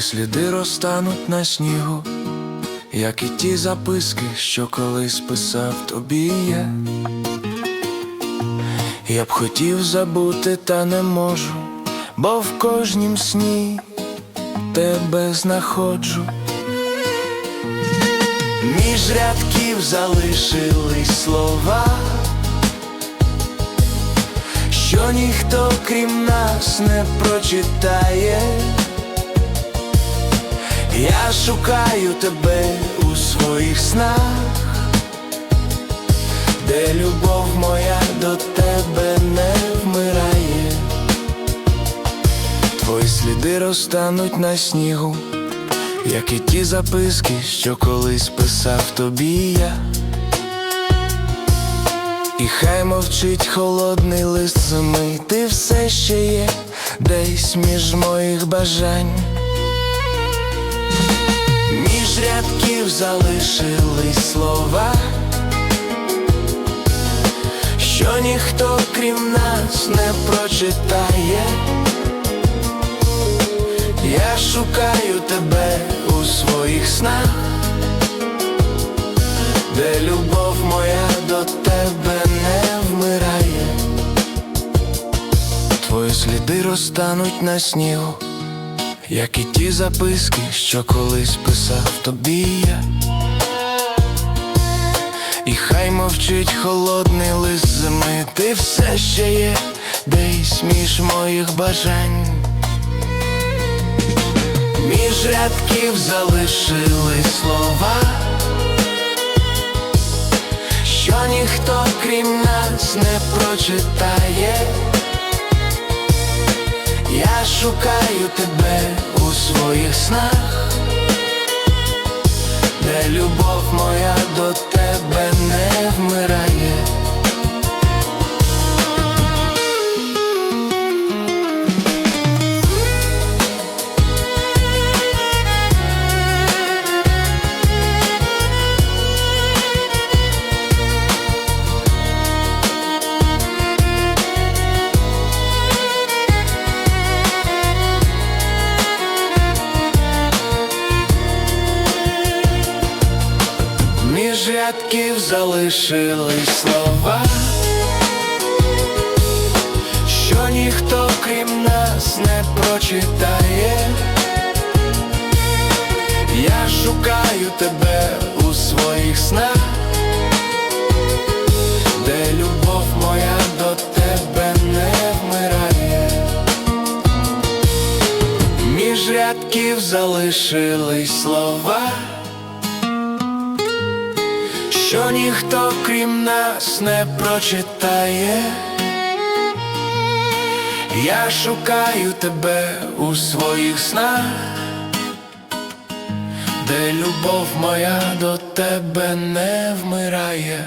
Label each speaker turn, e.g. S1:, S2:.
S1: сліди розтануть на снігу, як і ті записки, що колись писав тобі я. Я б хотів забути, та не можу, бо в кожнім сні тебе знаходжу. Між рядків залишились слова, що ніхто крім нас не прочитає. Я шукаю тебе у своїх снах, де любов моя до тебе не вмирає. Твої сліди розтануть на снігу, як і ті записки, що колись писав тобі я. І хай мовчить холодний лист зими, ти все ще є десь між моїх бажань. Рядків залишились слова, що ніхто крім нас не прочитає. Я шукаю тебе у своїх снах, де любов моя до тебе не вмирає. Твої сліди розтануть на снігу, як і ті записки, що колись писав тобі я. І хай мовчить холодний лист зими, ти все ще є десь між моїх бажань. Між рядків залишились слова, що ніхто крім нас не прочитає. Я шукаю тебе у своїх снах, де любов моя до тебе Між рядків залишились слова, що ніхто крім нас не прочитає. Я шукаю тебе у своїх снах, де любов моя до тебе не вмирає. Між рядків залишились слова що ніхто крім нас не прочитає. Я шукаю тебе у своїх снах, де любов моя до тебе не вмирає.